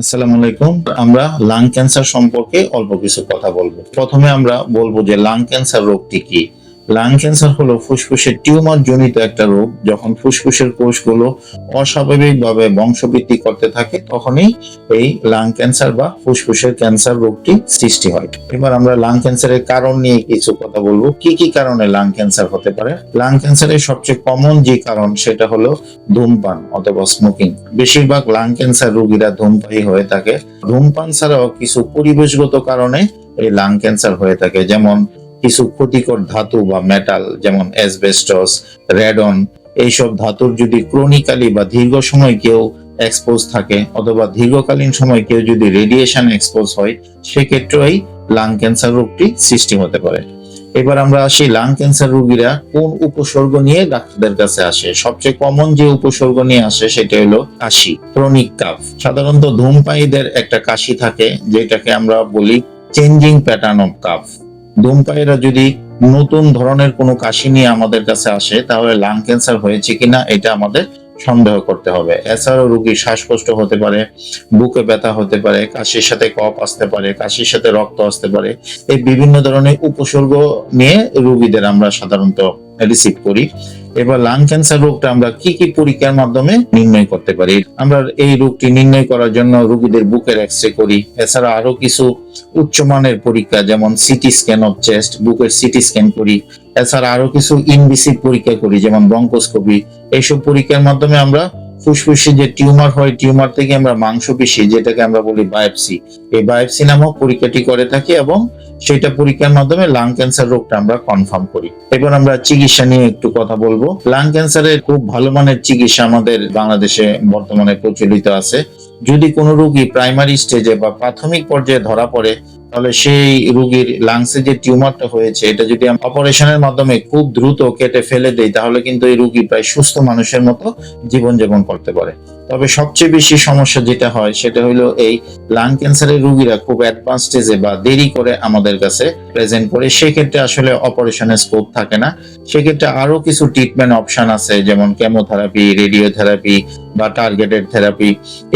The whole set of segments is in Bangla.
আসসালামু আলাইকুম। আমরা লাং ক্যান্সার সম্পর্কে অল্প কিছু কথা বলব। প্রথমে আমরা বলব যে লাং ক্যান্সার রোগটি কি? লাং ক্যান্সার হলো ফুসফুসের টিউমার জনিত একটা রোগ। যখন ফুসফুসের কোষগুলো অস্বাভাবিকভাবে বংশবৃদ্ধি করতে থাকে, তখনই এই লাং ক্যান্সার বা ফুসফুসের ক্যান্সার রোগটি সৃষ্টি হয়। এবার আমরা লাং ক্যান্সারের কারণ নিয়ে কিছু কথা বলব। কি কি কারণে লাং ক্যান্সার হতে পারে? লাং ক্যান্সারের সবচেয়ে কমন যে কারণ, সেটা হলো ধূমপান অথবা স্মোকিং বেশিরভাগ লাং ক্যান্সার রোগীরা ধূমপায়ী হয়ে থাকে। ধূমপান ছাড়াও কিছু পরিবেশগত কারণে এই লাং ক্যান্সার হয়ে থাকে। যেমন কিছু ক্ষতিকর ধাতু বা মেটাল যেমন অ্যাসবেস্টস রেডন এইসব ধাতুর যদি ক্রনিক্যালি বা দীর্ঘ সময় কেউ এক্সপোজ থাকে অথবা দীর্ঘকালীন সময় কেউ যদি রেডিয়েশন এক্সপোজ হয় সেক্ষেত্রে এই লাং ক্যান্সার রোগটি সৃষ্টি হতে পারে। এবার আমরা আসি লাং ক্যান্সার রোগীরা কোন উপসর্গ নিয়ে ডাক্তারদের কাছে আসে? সবচেয়ে কমন যে উপসর্গ নিয়ে আসে সেটা হলো কাশি ক্রনিক কাফ সাধারণত ধূমপায়ীদের একটা কাশি থাকে, যেটাকে আমরা বলি চেঞ্জিং প্যাটার্ন অফ কাফ ধূমপায়ীরা যদি নতুন ধরনের কোনো কাশি নিয়ে আমাদের কাছে আসে, তাহলে লাং ক্যান্সার হয়েছে কিনা এটা আমাদের সন্দেহ করতে হবে। এছাড়াও রোগীর শ্বাসকষ্ট হতে পারে, বুকে ব্যথা হতে পারে, কাশির সাথে কফ আসতে পারে, কাশির সাথে রক্ত আসতে পারে। এই বিভিন্ন ধরনের উপসর্গ নিয়ে রোগীদের আমরা সাধারণত রিসিভ করি। এবার লাং ক্যান্সার রোগটা আমরা কি কি পরীক্ষার মাধ্যমে নির্ণয় করতে পারি? আমরা এই রোগটি নির্ণয় করার জন্য রোগীদের বুকের এক্স রে করি। এছাড়া আরও কিছু উচ্চমানের পরীক্ষা, যেমন সিটি স্ক্যান অফ চেস্ট বুকের সিটি স্ক্যান করি। এছাড়া আরও কিছু ইনভিসিভ পরীক্ষা করি, যেমন ব্রঙ্কোস্কোপি এইসব পরীক্ষার মাধ্যমে আমরা ফুসফুসে যে টিউমার হয়, টিউমার থেকে আমরা মাংসপেশি যেটাকে আমরা বলি বায়োপসি। এই বায়োপসি নামক পরীক্ষাটি করে থাকি এবং সেটা পরীক্ষার মাধ্যমে লাং ক্যান্সার রোগটা আমরা কনফার্ম করি। এবার আমরা চিকিৎসা নিয়ে একটু কথা বলব। লাং ক্যান্সারের খুব ভালো মানের চিকিৎসা আমাদের বাংলাদেশে বর্তমানে প্রচলিত আছে। যদি কোনো রোগী প্রাইমারি স্টেজে বা প্রাথমিক পর্যায়ে ধরা পড়ে তাহলে সেই রোগীর লাংসে যে টিউমারটা হয়েছে, এটা যদি আমরা অপারেশনের মাধ্যমে খুব দ্রুত কেটে ফেলে দেই, তাহলে কিন্তু এই রোগী প্রায় সুস্থ মানুষের মতো জীবনযাপন করতে পারে। তবে সবচেয়ে বেশি সমস্যা যেটা হয়, সেটা হলো এই লাং ক্যান্সারের রোগীরা খুব অ্যাডভান্স স্টেজে বা দেরি করে আমাদের কাছে প্রেজেন্ট করে, সেক্ষেত্রে আসলে অপারেশনের স্কোপ থাকে না। সেক্ষেত্রে আরও কিছু ট্রিটমেন্ট অপশন আছে, যেমন কেমোথেরাপি রেডিওথেরাপি বা টার্গেটেড থেরাপি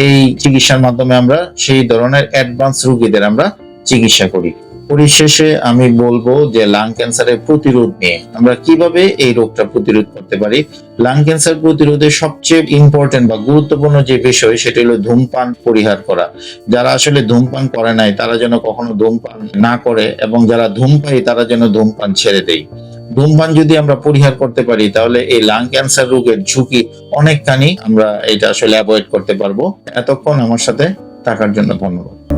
এই চিকিৎসার মাধ্যমে আমরা সেই ধরনের অ্যাডভান্স রোগীদের আমরা চিকিৎসা করি। পরিশেষে আমি বলব যে লাং ক্যান্সারের প্রতিরোধ নিয়ে আমরা কীভাবে এই রোগটা প্রতিরোধ করতে পারি? লাং ক্যান্সার প্রতিরোধে সবচেয়ে ইম্পর্টেন্ট বা গুরুত্বপূর্ণ যে বিষয় সেটা হলো ধূমপান পরিহার করা। যারা আসলে ধূমপান করে নাই, তারা যেন কখনো ধূমপান না করে এবং যারা ধূমপাই তারা যেন ধূমপান ছেড়ে দেয়। ধূমপান যদি আমরা পরিহার করতে পারি, তাহলে এই লাং ক্যান্সার রোগের ঝুঁকি অনেকখানি আমরা এটা আসলে অ্যাভয়েড করতে পারব। এতক্ষণ আমার সাথে থাকার জন্য ধন্যবাদ।